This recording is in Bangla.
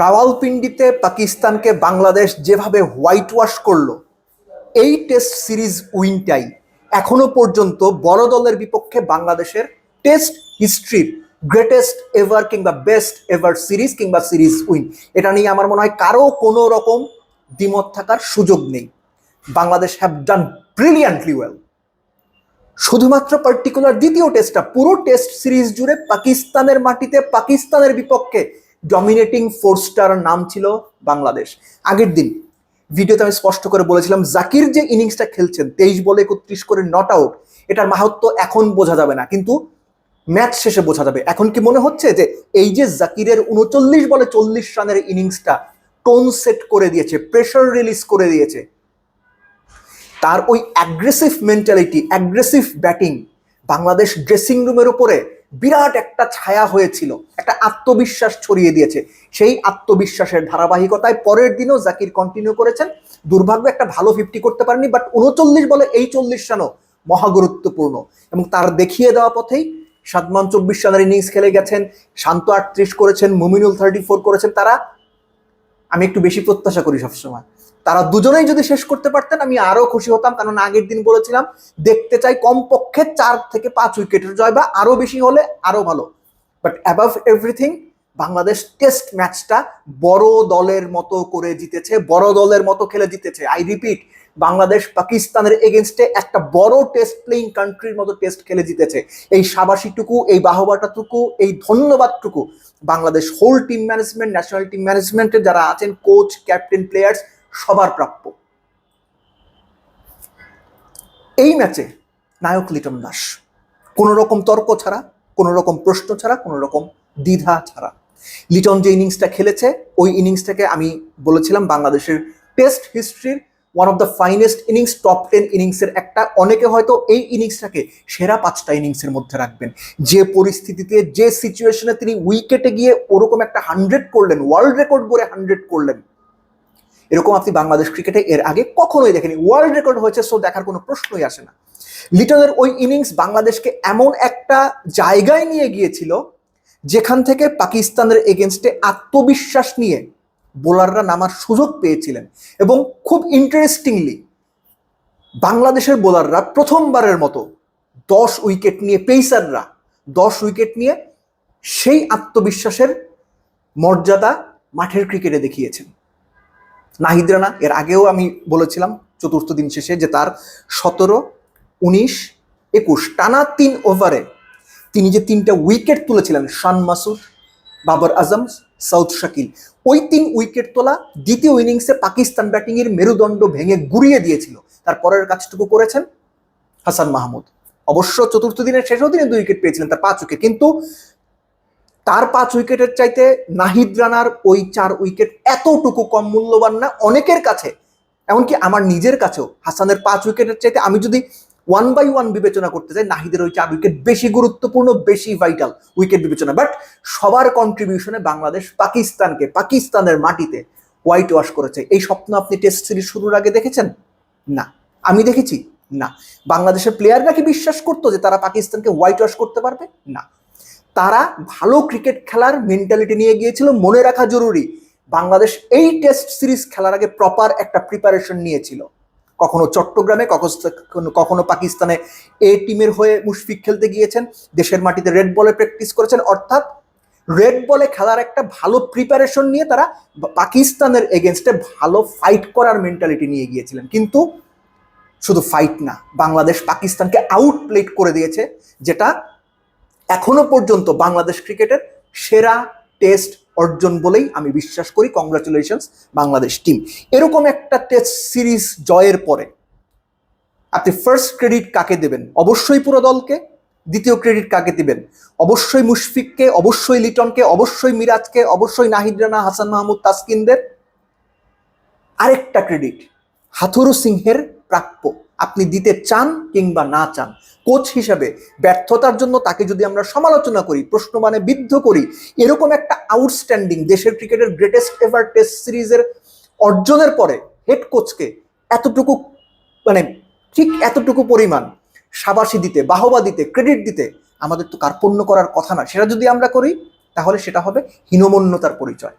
রাওয়ালপিন্ডিতে পাকিস্তানকে বাংলাদেশ যেভাবে হোয়াইট ওয়াশ করল, এই টেস্ট সিরিজ উইনটাই এখনও পর্যন্ত বড় দলের বিপক্ষে বাংলাদেশের টেস্ট হিস্ট্রির গ্রেটেস্ট এভার কিংবা বেস্ট এভার সিরিজ কিংবা সিরিজ উইন এটা নিয়ে আমার মনে হয় কারও কোনো রকম দ্বিমত থাকার সুযোগ নেই। Bangladesh have done brilliantly well শুধুমাত্র পার্টিকুলার দ্বিতীয় টেস্টটা পুরো টেস্ট সিরিজ জুড়ে পাকিস্তানের মাটিতে পাকিস্তানের বিপক্ষে ডমিনেটিং ফোর্সটার নাম ছিল বাংলাদেশ। আগের দিন ভিডিওতে আমি স্পষ্ট করে বলেছিলাম, জাকির যে ইনিংসটা খেলছেন, তেইশ বলে একত্রিশ করে নট আউট এটার মাহাত্ম এখন বোঝা যাবে না। কিন্তু ম্যাচ শেষে বোঝা যাবে। এখন কি মনে হচ্ছে যে এই যে জাকিরের উনচল্লিশ বলে চল্লিশ রানের ইনিংসটা টোন সেট করে দিয়েছে প্রেশার রিলিজ করে দিয়েছে, তার ওই aggressive mentality aggressive batting Bangladesh dressing রুমের উপরে বিরাট একটা ছায়া হয়েছিল, একটা আত্মবিশ্বাস ছড়িয়ে দিয়েছে। সেই আত্মবিশ্বাসের ধারাবাহিকতায় পরের দিনও জাকির কন্টিনিউ করেছেন। দুর্ভাগ্য একটা ভালো ফিফটি করতে পারেনি বাট উনচল্লিশ বলে এই চল্লিশ রানও মহা গুরুত্বপূর্ণ এবং তার দেখিয়ে দেওয়া পথেই সাদমান চব্বিশ রানের ইনিংস খেলে গেছেন, শান্ত আটত্রিশ করেছেন, মুমিনুল থার্টি ফোর করেছেন। তারা, আমি একটু বেশি প্রত্যাশা করি সবসময়। তারা দুজনেই যদি শেষ করতে পারতেন, আমি আরও খুশি হতাম। কারণ আগের দিন বলেছিলাম, দেখতে চাই কমপক্ষে চার থেকে পাঁচ উইকেটের জয় বা আরও বেশি হলে আরও ভালো। But above everything Bangladesh test ম্যাচটা বড় দলের মতো করে জিতেছে, বড় দলের মতো খেলে জিতেছে। আই রিপিট বাংলাদেশ পাকিস্তানের এগেনস্টে একটা বড় টেস্ট প্লেইং কান্ট্রির মতো টেস্ট খেলে জিতেছে। এই সাবাসীটুকু, এই বাহবাটাটুকু, এই ধন্যবাদটুকু Bangladesh whole team management national team ম্যানেজমেন্টের যারা আছেন কোচ ক্যাপ্টেন প্লেয়ার্স সবার প্রাপ্য। এই ম্যাচে নায়ক লিটন দাস কোনো রকম তর্ক ছাড়া কোনো রকম প্রশ্ন ছাড়া কোনো রকম দ্বিধা ছাড়া। লিটন যে ইনিংসটা খেলেছে, ওই ইনিংসটাকে আমি বলেছিলাম বাংলাদেশের test হিস্ট্রির one of the finest innings top ten ইনিংসের একটা। অনেকে হয়তো এই ইনিংসটাকে সেরা পাঁচটা ইনিংসের মধ্যে রাখবেন। যে পরিস্থিতিতে, যে সিচুয়েশনে তিনি উইকেটে গিয়ে ওরকম একটা হান্ড্রেড করলেন ওয়ার্ল্ড রেকর্ড করে হান্ড্রেড করলেন এরকম আপনি বাংলাদেশ ক্রিকেটে এর আগে কখনোই দেখেনি ওয়ার্ল্ড রেকর্ড হয়েছে সো দেখার কোনো প্রশ্নই আসে না। লিটনের ওই ইনিংস বাংলাদেশকে এমন একটা জায়গায় নিয়ে গিয়েছিল, যেখান থেকে পাকিস্তানের এগেনস্টে আত্মবিশ্বাস নিয়ে বোলাররা নামার সুযোগ পেয়েছিলেন। এবং খুব ইন্টারেস্টিংলি বাংলাদেশের বোলাররা প্রথমবারের মতো দশ উইকেট নিয়ে পেসাররা দশ উইকেট নিয়ে সেই আত্মবিশ্বাসের মর্যাদা মাঠের ক্রিকেটে দেখিয়েছেন। নাহিদ রানা এর আগেও আমি বলেছিলাম চতুর্থ দিন শেষে যে তার সতেরো, উনিশ, একুশ, টানা তিন ওভারে তিনি যে তিনটা উইকেট তুলেছিলেন, শান মাসুদ, বাবর আজম, সাউথ শাকিল, ওই তিন উইকেট তোলা দ্বিতীয় ইনিংসে পাকিস্তান ব্যাটিংয়ের মেরুদণ্ড ভেঙে গুড়িয়ে দিয়েছিল। তার পরের কাজটুকু করেছেন হাসান মাহমুদ। অবশ্য চতুর্থ দিনের শেষেও দিনে দুই উইকেট পেয়েছিলেন, তার পাঁচ উইকেট। কিন্তু তার পাঁচ উইকেটের চাইতে নাহিদ রানার ওই চার উইকেট এতটুকু কম মূল্যবান না অনেকের কাছে। এমনকি আমার নিজের কাছেও। হাসানের পাঁচ উইকেটের চাইতে আমি যদি ওয়ান বাই ওয়ান বিবেচনা করতে চাই নাহিদের ওই চার উইকেট বেশি গুরুত্বপূর্ণ, বেশি ভাইটাল উইকেট বিবেচনা। বাট সবার কন্ট্রিবিউশনে বাংলাদেশ পাকিস্তানকে, পাকিস্তানের মাটিতে হোয়াইট ওয়াশ করেছে। এই স্বপ্ন আপনি টেস্ট সিরিজ শুরুর আগে দেখেছেন? না। আমি দেখেছি? না। বাংলাদেশের প্লেয়াররা কি বিশ্বাস করতো যে তারা পাকিস্তানকে হোয়াইট ওয়াশ করতে পারবে? না। তারা ভালো ক্রিকেট খেলার মেন্টালিটি নিয়ে গিয়েছিল, মনে রাখা জরুরি। বাংলাদেশ এই টেস্ট সিরিজ খেলার আগে প্রপার একটা প্রিপারেশন নিয়েছিল। কখনো চট্টগ্রামে, কখনো কখনো পাকিস্তানে এ টিমের হয়ে মুশফিক খেলতে গিয়েছেন। দেশের মাটিতে রেড বলে প্র্যাকটিস করেছেন। অর্থাৎ রেড বলে খেলার একটা ভালো প্রিপারেশন নিয়ে তারা পাকিস্তানের এগেনস্টে ভালো ফাইট করার মেন্টালিটি নিয়ে গিয়েছিলেন। কিন্তু শুধু ফাইট না, বাংলাদেশ পাকিস্তানকে আউট প্লেট করে দিয়েছে, যেটা এখনও পর্যন্ত বাংলাদেশ ক্রিকেটের সেরা টেস্ট অর্জন বলেই আমি বিশ্বাস করি। কংগ্রাচুলেশনস বাংলাদেশ টিম এরকম একটা টেস্ট সিরিজ জয়ের পরে আপনি ফার্স্ট ক্রেডিট কাকে দেবেন? অবশ্যই পুরো দলকে। দ্বিতীয় ক্রেডিট কাকে দিবেন? অবশ্যই মুশফিককে, অবশ্যই লিটনকে, অবশ্যই মিরাজকে, অবশ্যই নাহিদ রানা, হাসান মাহমুদ, তাসকিনদের। আরেকটা ক্রেডিট হাথুরু সিংহের প্রাপ্য। আপনি দিতে চান কিংবা না চান। কোচ হিসাবে ব্যর্থতার জন্য তাকে যদি আমরা সমালোচনা করি প্রশ্ন মানে বিদ্ধ করি, এরকম একটা আউটস্ট্যান্ডিং দেশের ক্রিকেটের গ্রেটেস্ট এভার টেস্ট সিরিজের অর্জনের পরে হেড কোচকে এতটুকু মানে ঠিক এতটুকু পরিমাণ সাবাসী দিতে, বাহবা দিতে ক্রেডিট দিতে আমাদের তো কার্পণ্য করার কথা না। সেটা যদি আমরা করি, তাহলে সেটা হবে হীনমন্যতার পরিচয়।